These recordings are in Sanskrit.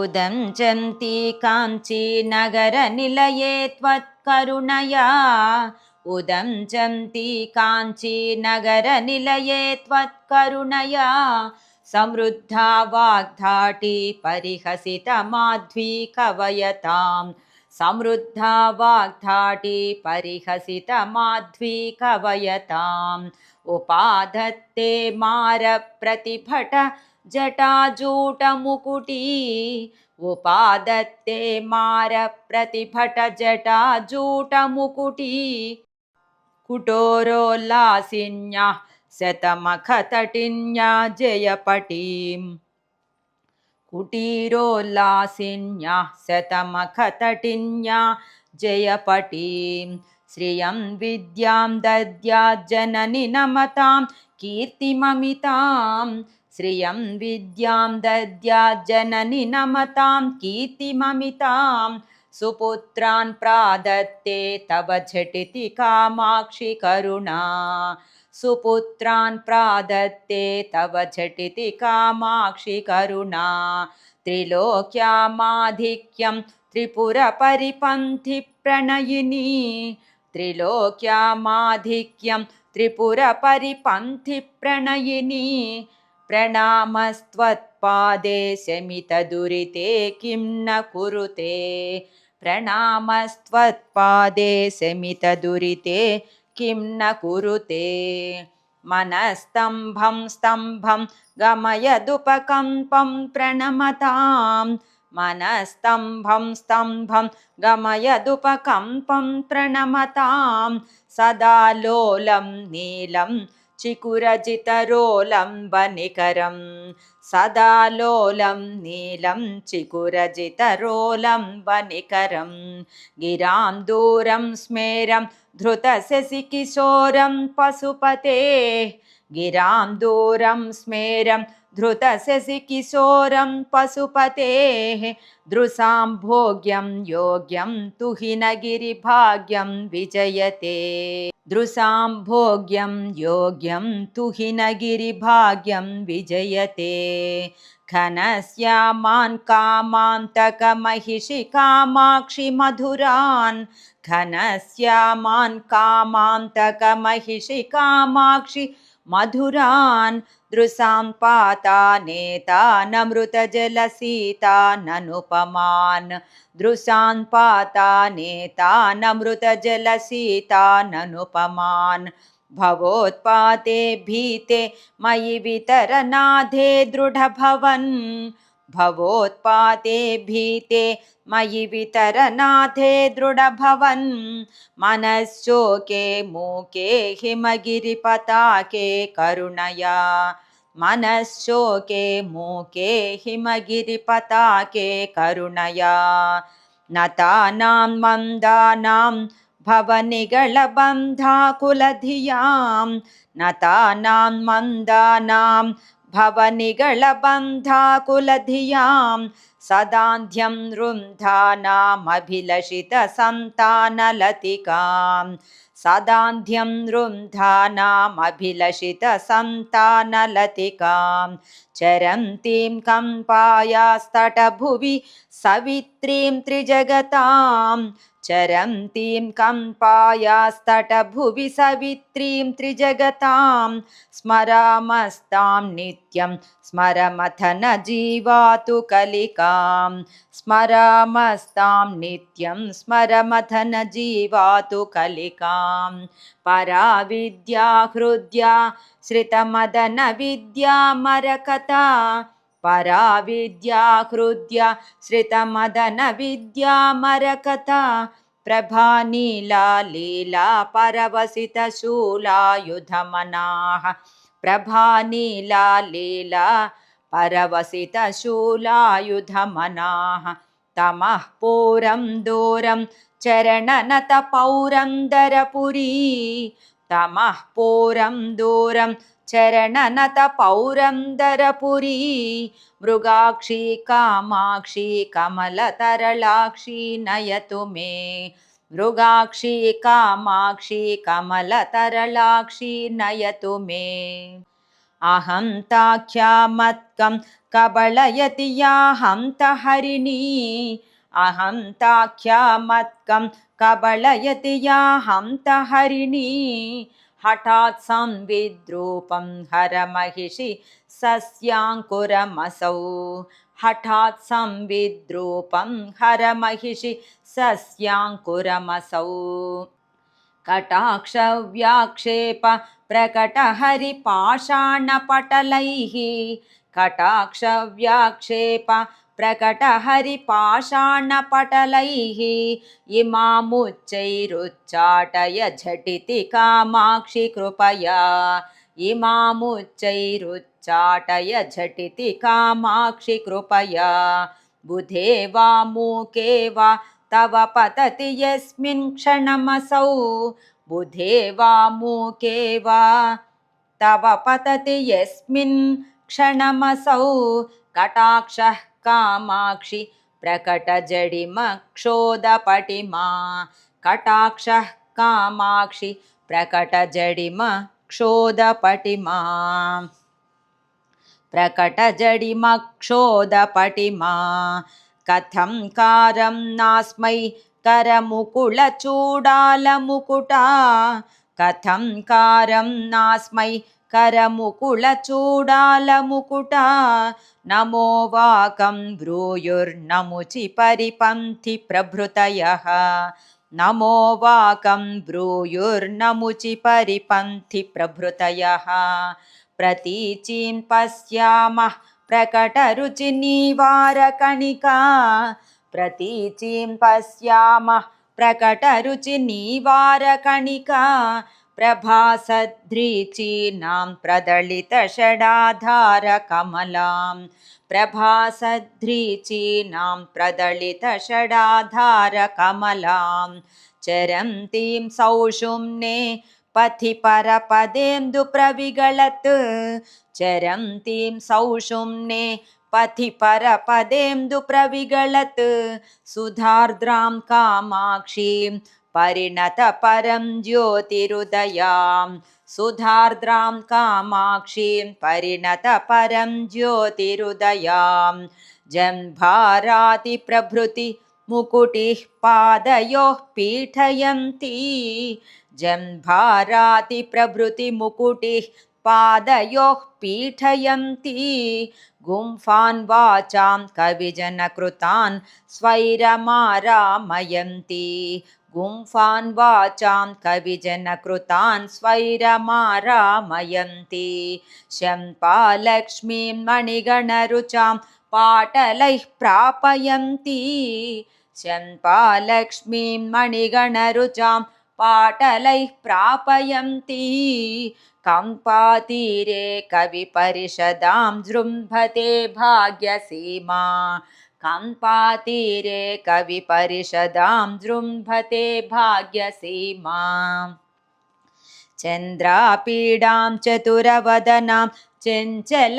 उदञ्चन्ति काञ्चीनगरनिलये त्वत्करुणया उदञ्चन्ति काञ्चीनगरनिलये त्वत्करुणया समृद्धा वाग्धाटी परिहसितमाध्वी कवयतां समृद्धा वाग्धाटी परिहसितमाध्वी कवयताम् उपाधत्ते मारप्रतिभट जटाजूटमुकुटी उपादत्ते मारप्रतिभट जटाजूटमुकुटी शतमखतटिन्या जयपटीम्। कुटीरोल्लासिन्याः शतमखतटिन्या जयपटीं श्रियं विद्यां दद्याज्जननि नमतां कीर्तिममितां श्रियं विद्यां दद्याज्जननि नमतां कीर्तिममितां सुपुत्रान् प्रादत्ते तव झटिति कामाक्षि करुणा। सुपुत्रान् प्रादत्ते तव झटिति कामाक्षि करुणा। त्रिलोक्यामाधिक्यं त्रिपुरपरिपन्थिप्रणयिनी। त्रिलोक्यामाधिक्यं त्रिपुरपरिपन्थिप्रणयिनी प्रणामस्त्वत्पादे शमितदुरिते किं न कुरुते? प्रणामस्त्वत्पादे शमितदुरिते किं न कुरुते? मनस्तम्भं स्तम्भं गमयदुपकम्पं प्रणमतां। मनस्तम्भं स्तम्भं गमयदुपकम्पं प्रणमतां। सदा लोलं नीलं चिकुरजितरोलम्बनिकरं सदा लोलं नीलं चिकुरजितरोलम्बनिकरं गिरां दूरं स्मेरं धृतशशिकिशोरं पशुपते गिरां दूरं स्मेरं धृतशशिकिशोरं पशुपतेः दृशां भोग्यं योग्यं तुहिनगिरिभाग्यं विजयते दृशां भोग्यं योग्यं तुहिनगिरिभाग्यं विजयते। घनश्यामान् कामान्तकमहिषि कामाक्षि मधुरान् घनश्यामान् कामान्तकमहिषि कामाक्षि मधुरान् दृशां पातानेतानमृतजलसीताननुपमान् दृशान् पातानेतानमृतजलसीताननुपमान् भवोत्पाते भीते मयि वितरनाथे दृढभवन् भवोत्पाते भीते मयि वितरनाथे दृढभवन्। मनश्चोके मूके हिमगिरिपताके करुणया। मनश्चोके मूके हिमगिरिपताके करुणया। नतानां मन्दानां भवनिगळबन्धाकुलधियां नतानां मन्दानां भवनिगळबन्धाकुलधियां सदान्ध्यं रुन्धानामभिलषितसन्तानलतिकां सदान्ध्यं रुन्धानामभिलषितसन्तानलतिकां चरन्तीं कम्पायास्तटभुवि सवित्रीं त्रिजगतां चरन्तीं कम्पायास्तटभुवि सवित्रीं त्रिजगतां स्मरामस्तां नित्यं स्मरमथ न जीवातु कलिकां स्मरामस्तां नित्यं स्मरमथ न जीवातु कलिकां। परा विद्या हृद्या श्रितमदनविद्या मरकथा परा विद्या हृद्या श्रितमदनविद्या मरकथा प्रभानीला लीला परवसितशूलायुधमनाः प्रभानीला लीला परवसितशूलायुधमनाः तमः पूरं दूरं चरणनतपौरन्दरपुरी तमः पूरं दूरं चरणनतपौरन्दरपुरी मृगाक्षी कामाक्षी कमलतरलाक्षी नयतु मे। मृगाक्षी कामाक्षी कमलतरलाक्षी नयतु मे। अहं ताख्यामत्कं कबलयति याहं तहरिणी। अहं ताख्यामत्कं कबलयति याहं तहरिणी हठात् संविद्रूपं हरमहिषि सस्याङ्कुरमसौ। हठात् संविद्रूपं हरमहिषि सस्याङ्कुरमसौ। कटाक्षव्याक्षेप प्रकटहरिपाषाणपटलैः। कटाक्षव्याक्षेप प्रकटहरिपाषाणपटलैः इमामुच्चैरुच्चाटय झटिति कामाक्षि कृपया इमामुच्चैरुच्चाटय झटिति कामाक्षि कृपया बुधे वा मूके वा तव पतति यस्मिन् क्षणमसौ। बुधे वा मूके वा तव पतति यस्मिन् क्षणमसौ। कटाक्षः कामाक्षि प्रकटजडिमक्षोदपटिमा कटाक्षः कामाक्षि प्रकटजडिमक्षोदपटिमा प्रकटजडिमक्षोदपटिमा कथं कारं नास्मै करमुकुलचूडालमुकुटा कथं कारं नास्मै करमुकुलचूडालमुकुटा नमो वाकं ब्रूयुर्नमुचि परिपन्थि प्रभृतयः। नमो वाकं ब्रूयुर्नमुचि परिपन्थि प्रभृतयः। प्रतीचीं पश्यामः प्रकटरुचिनिवारकणिका प्रतीचीं पश्यामः प्रकटरुचिनिवारकणिका प्रभासध्रीचीनां प्रदलितषडाधारकमलां। प्रभासध्रीचीनां प्रदलितषडाधारकमलां। चरन्तीं सौषुम्ने पथि परपदेन्दुप्रविगलत् चरन्तीं सौषुम्ने पथि परपदेन्दुप्रविगलत् सुधार्द्रां कामाक्षीं परिणतपरं ज्योतिरुदयां सुधार्द्रां कामाक्षीं परिणतपरं ज्योतिरुदयां जम्भारातिप्रभृति मुकुटिः पादयोः पीठयन्ती जम्भारातिप्रभृतिमुकुटिः पादयोः पीठयन्ती गुम्फान् वाचां कविजनकृतान् स्वैरमारामयन्ती गुम्फान् वाचां कविजनकृतान् स्वैरमारामयन्ती। शम्पालक्ष्मीं मणिगणरुचां पाटलैः प्रापयन्ती। शम्पालक्ष्मीं मणिगणरुचां पाटलैः प्रापयन्ती। कम्पातीरे कविपरिषदां जृम्भते भाग्यसीमा कम्पातीरे कविपरिषदां जृम्भते भाग्यसीमा चन्द्रापीडां चतुरवदनां चञ्चलापाङ्गलीलां।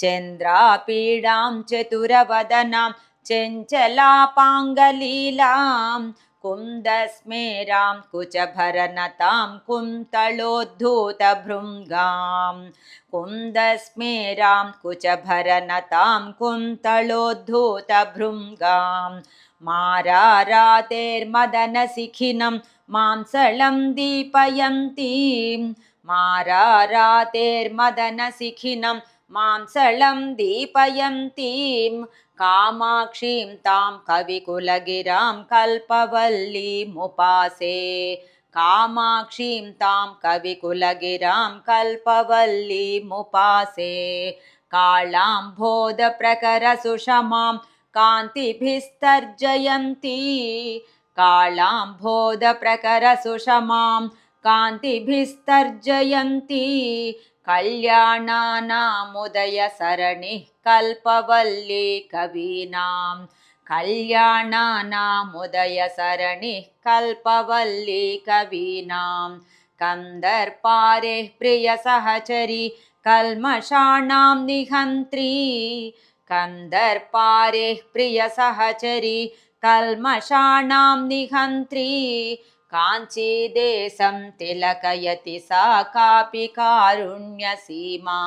चन्द्रापीडां चतुरवदनां चञ्चलापाङ्गलीलां कुन्दस्मेरां कुचभरनतां कुन्तलोद्धूतभृङ्गां। कुन्दस्मेरां कुचभरनतां कुन्तलोद्धूतभृङ्गां। मारारातेर्मदनशिखिनं मांसलं दीपयन्तीं। मारारातेर्मदनशिखिनं मांसलं दीपयन्तीं कामाक्षीं तां कविकुलगिरां कल्पवल्लीमुपासे कामाक्षीं तां कविकुलगिरां कल्पवल्लीमुपासे कालाम्भोदप्रकरसुषमां कान्तिभिस्तर्जयन्ती कालाम्भोदप्रकरसुषमां कान्तिभिस्तर्जयन्ती कल्याणानामुदयसरणिः कल्पवल्ली कवीनां कल्याणानामुदयसरणिः कल्पवल्ली कवीनां कन्दर्पारेः प्रियसहचरी कल्मषाणां निहन्त्री कन्दर्पारेः प्रियसहचरी कल्मषाणां निहन्त्री काञ्चीदेशं तिलकयति सा कापि कारुण्यसीमा।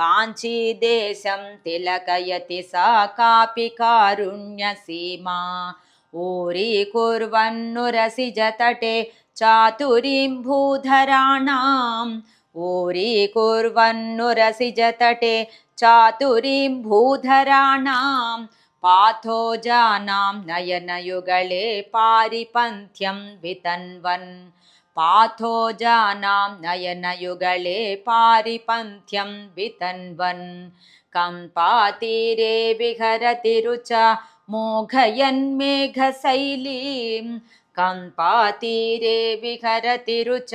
काञ्चीदेशं तिलकयति सा कापि कारुण्यसीमा। ऊरीकुर्वन्नुरसिजतटे चातुरीं भूधराणाम्। ऊरीकुर्वन्नुरसिजतटे चातुरीं भूधराणां പാഥോജാനാം നയനയുഗളെ പാരിപന്ഥ്യം വിതൻവൻ. പാഥോജാനാം നയനയുഗളെ പാരിപന്ഥ്യം വിതൻവൻ. കമ്പാതീരേ വിഹരതിരുച മോഘയൻ മേഘശൈലീം. കമ്പാതീരേ വിഹരതിരുച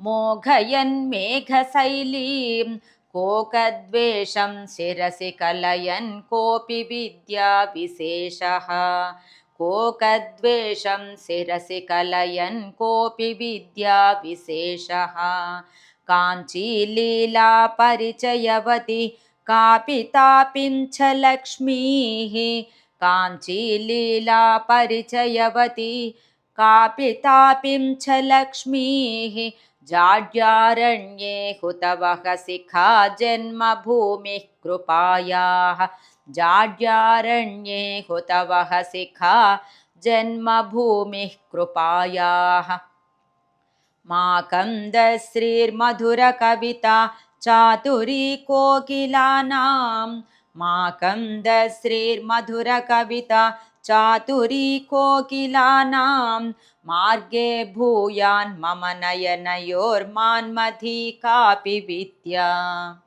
മോഘയൻ മേഘശൈലീം. कोकद्वेषं शिरसि कलयन् कोऽपि विद्याविशेषः कोकद्वेषं शिरसि कलयन् कोऽपि विद्याविशेषः काञ्चीलीलापरिचयवती कापि तापिं च लक्ष्मीः। काञ्चीलीलापरिचयवती कापि तापिं च लक्ष्मीः जाड्यारण्ये हुतवः शिखा जन्मभूमिः कृपायाः। जाड्यारण्ये हुतवः शिखा जन्मभूमिः कृपायाः। माकन्दश्रीर्मधुरकविता चातुरी कोकिलानां माकन्दश्रीर्मधुरकविता चातुरी कोकिलानां मार्गे भूयान् मम नयनयोर्मान्मधी कापि विद्या।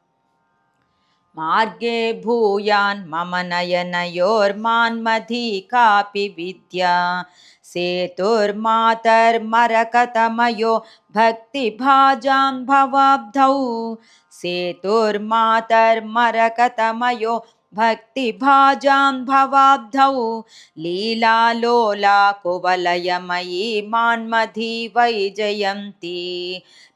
मार्गे भूयान् मम नयनयोर्मान्मधी कापि विद्या। सेतुर्मातर्मरकतमयो भक्तिभाजां भवाब्धौ सेतुर्मातर्मरकतमयो भक्तिभाजां भवाब्धौ। लीलालोला कुवलयमयी मान्मधी वैजयन्ती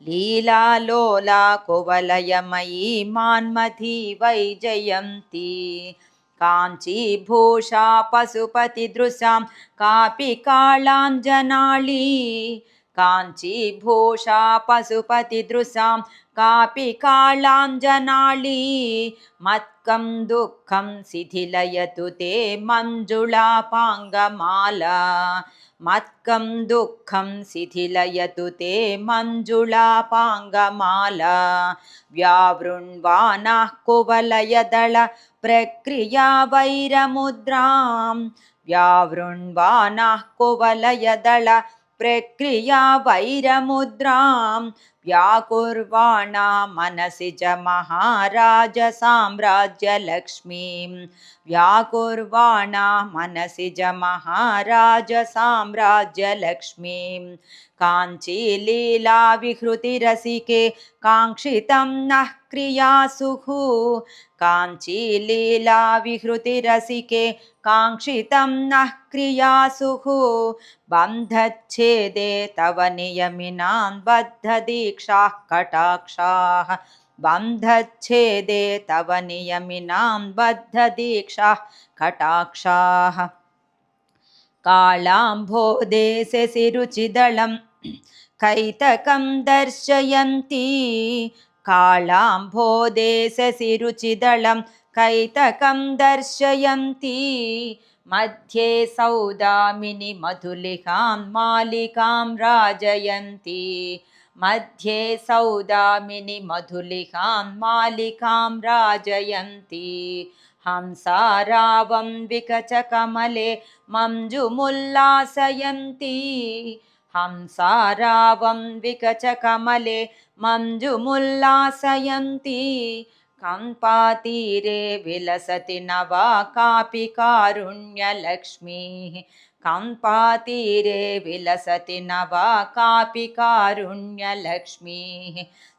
लीलालोला कुवलयमयी मान्मधी वैजयन्ती काञ्चीभूषा पशुपतिदृशां कापि कालाञ्जनाळी काञ्चीभूषा पशुपतिदृशां कापि कालाञ्जनाळी मत्कं दुःखं शिथिलयतु ते मञ्जुळापाङ्गमाला। मत्कं दुःखं शिथिलयतु ते मञ्जुळापाङ्गमाला। व्यावृण्वानाः कुवलयदळ प्रक्रिया वैरमुद्रां। व्यावृण्वानाः कुवलयदळ प्रक्रिया वैरमुद्रां व्याकुर्वाणा मनसि च महाराजसाम्राज्यलक्ष्मीं व्याकुर्वाणा मनसि च महाराजसाम्राज्यलक्ष्मीं काञ्चीलीलाविहृतिरसिके काङ्क्षितं नः क्रियासुः काञ्चीलीलाविहृतिरसिके काङ्क्षितं नः क्रियासुः बन्धच्छेदे तव नियमिनां बद्धदीक्षाः कटाक्षाः बन्धच्छेदे तव नियमिनां बद्धदीक्षाः कटाक्षाः। कालाम्भोदेशसिरुचिदलं कैतकं दर्शयन्ती। कालाम्भोदेशसिरुचिदलं कैतकं दर्शयन्ती। मध्ये सौदामिनि मधुलिकां मालिकां राजयन्ती मध्ये सौदामिनि मधुलिकां मालिकां राजयन्ती। हंसारावं विकचकमले मञ्जुमुल्लासयन्ती हंसारावं विकचकमले मञ्जुमुल्लासयन्ती कम्पातीरे विलसति न वा कापि कारुण्यलक्ष्मीः कम्पातीरे विलसति न वा कापि कारुण्यलक्ष्मीः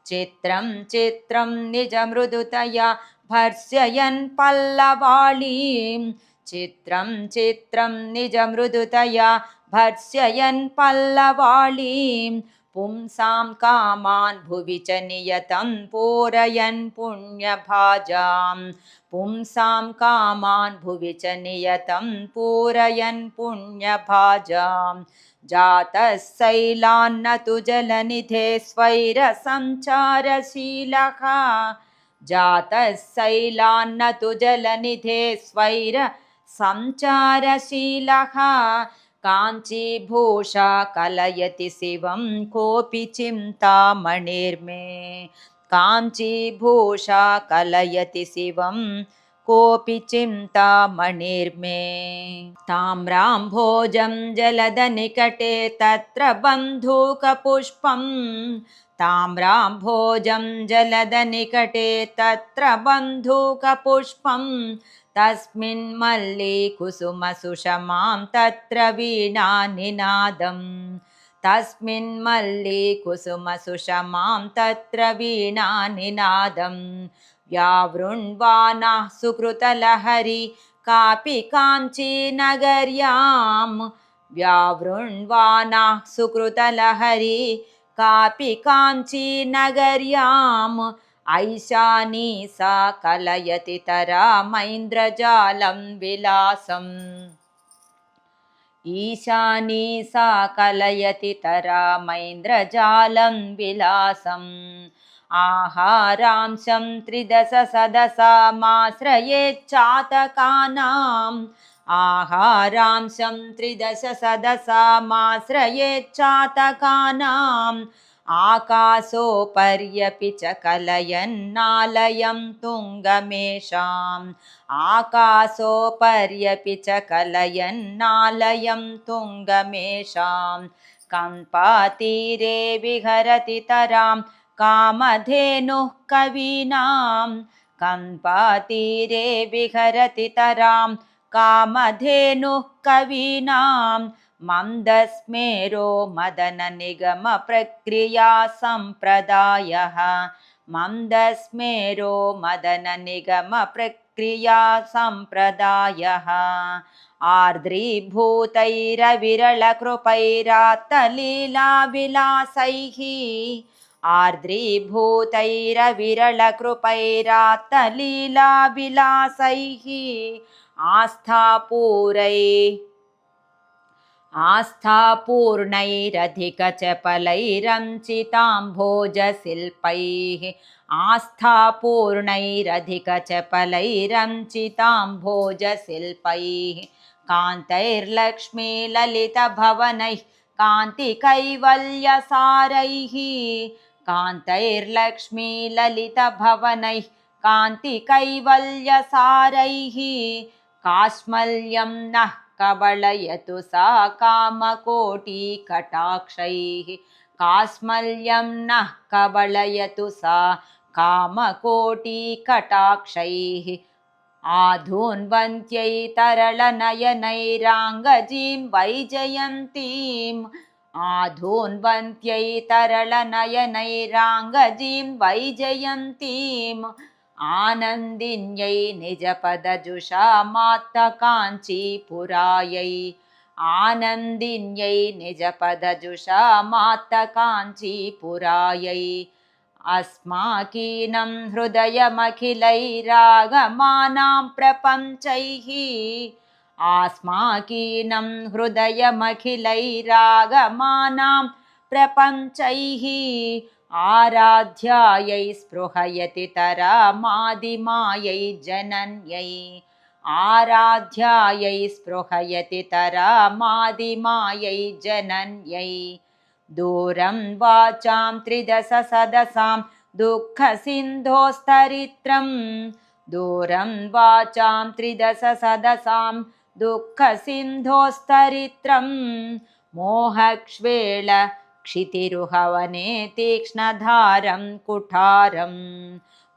चित्रं चित्रं निजमृदुतया भर्स्ययन् पल्लवाळीं चित्रं चित्रं निजमृदुतया भर्स्ययन् पल्लवाळीं पुंसां कामान् भुवि च नियतं पूरयन् पुण्यभाजां पुंसां कामान् भुवि च नियतं पूरयन् पुण्यभाजां जातः शैलान्न तु जलनिधे स्वैरसञ्चारशीलः जातः शैलान्न तु जलनिधे स्वैरसञ्चारशीलः काञ्चीभूषा कलयति शिवं कोऽपि चिन्तामणिर्मे। काञ्चीभूषा कलयति शिवं कोऽपि चिन्तामणिर्मे। ताम्राम्भोजं जलदनिकटे तत्र बन्धूकपुष्पं। ताम्राम्भोजं जलदनिकटे तत्र बन्धूकपुष्पं तस्मिन् मल्ली कुसुमसुषमां तत्र वीणानिनादम् तस्मिन् मल्ली कुसुमसुषमां तत्र वीणानिनादं व्यावृण्वानाः सुकृतलहरी कापि काञ्चीनगर्यां व्यावृण्वानाः सुकृतलहरी कापि काञ्चीनगर्याम् ऐशानी सा कलयति तरामैन्द्रजालं विलासम्। ईशानी सा कलयति तरामैन्द्रजालं विलासम्। आहारांशं त्रिदशसदसामाश्रयेच्चातकानाम् आहारांशं त्रिदशसदसामाश्रयेच्चातकानाम् आकाशोपर्यपि च कलयन्नालयं तुङ्गमेषाम्। आकाशोपर्यपि च कलयन्नालयं तुङ्गमेषां कम्पातीरे विहरति तरां कामधेनुः कवीनां कम्पातीरे विहरति तरां कामधेनुः कवीनां मन्दस्मेरो मदननिगमप्रक्रिया सम्प्रदायः। मन्दस्मेरो मदननिगमप्रक्रिया सम्प्रदायः। आर्द्रीभूतैरविरलकृपैरात्तलीलाविलासैः। आर्द्रीभूतैरविरलकृपैरात्तलीलाविलासैः। आस्थापूरै आस्थापूर्णैरधिकचपलैरञ्चिताम्भोजशिल्पैः आस्थापूर्णैरधिकचपलैरञ्चिताम्भोजशिल्पैः कान्तैर्लक्ष्मीललितभवनैः कान्तिकैवल्यसारैः कान्तैर्लक्ष्मीललितभवनैः कान्तिकैवल्यसारैः काश्मल्यं नः कबलयतु सा कामकोटिकटाक्षैः कास्मल्यं नः कबलयतु सा कामकोटिकटाक्षैः आधून्वन्त्यै तरलनयनैराङ्गजीं वैजयन्तीम् आधून्वन्त्यै तरलनयनैराङ्गजीं वैजयन्तीम् आनन्दिन्यै निजपदजुषा मात्तकाञ्चीपुरायै आनन्दिन्यै निजपदजुषा मात्तकाञ्चीपुरायै अस्माकीनं हृदयमखिलैरागमानां प्रपञ्चैः। आस्माकीनं हृदयमखिलैरागमानां प्रपञ्चैः आराध्यायै स्पृहयति तरामादिमायै जनन्यै। आराध्यायै स्पृहयति तरामादिमायै जनन्यै। दूरं वाचां त्रिदशसदसां दुःखसिन्धोस्तरित्रं। दूरं वाचां त्रिदशसदसां दुःखसिन्धोस्तरित्रं। मोहक्ष्वेळ क्षितिरुहवने तीक्ष्णधारं कुठारं।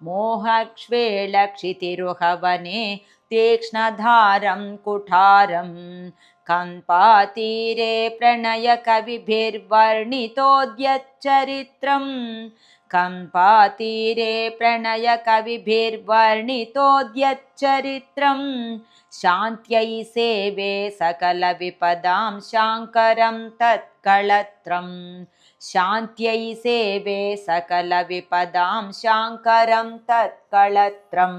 मोहक्ष्वेळक्षितिरुहवने तीक्ष्णधारं कुठारं। कम्पातीरे प्रणयकविभिर्वर्णितोद्यच्चरित्रं कम्पातीरे प्रणयकविभिर्वर्णितोद्यच्चरित्रं शान्त्यै सेवे सकलविपदां शाङ्करं तत्कळत्रं शान्त्यै सेवे सकलविपदां शाङ्करं तत्कळत्रं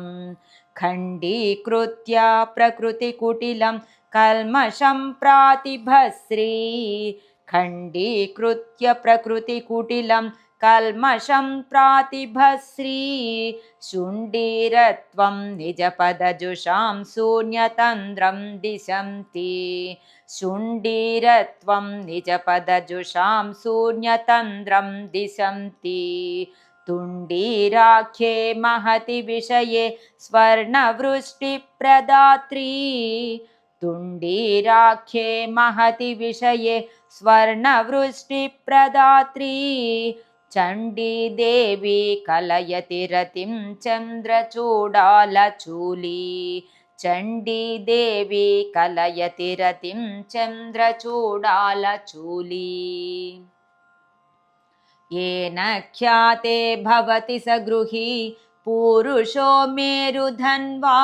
खण्डीकृत्य प्रकृतिकुटिलं कल्मषं प्रातिभश्री खण्डीकृत्य प्रकृतिकुटिलं कल्मषं प्रातिभश्री शुण्डीरत्वं निजपदजुषां शून्यतन्द्रं दिशन्ति। शुण्डीरत्वं निजपदजुषां शून्यतन्द्रं दिशन्ति। तुण्डीराख्ये महति विषये स्वर्णवृष्टिप्रदात्री तुण्डीराख्ये महति विषये स्वर्णवृष्टिप्रदात्री चण्डीदेवी कलयति रतिं चन्द्रचूडालचूली चण्डीदेवी कलयति रतिं चन्द्रचूडालचूली येन ख्याते भवति स गृही पूरुषो मेरुधन्वा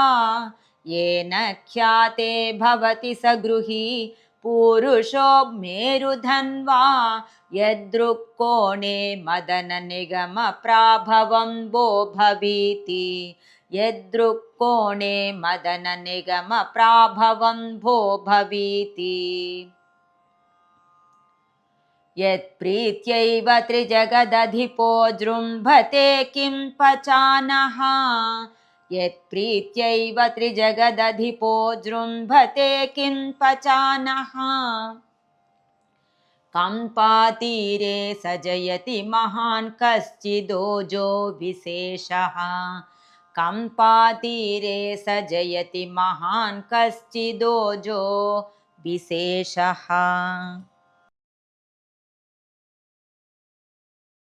येन ख्याते भवति स गृही पूरुषो मेरुधन्वा यदृक्कोणे मदननिगमप्राभवं वो भवीति। यदृक्कोणे मदननिगमप्राभवं भो भवीति। यत्प्रीत्यैव त्रिजगदधिपो जृम्भते किं पचानः। यत्प्रीत्यैव त्रिजगदधिपो जृम्भते किं पचानः कम्पातीरे सजयति जयति महान् कश्चिदोजो विशेषः। कम्पातीरे सजयति जयति महान् कश्चिदोजो विशेषः।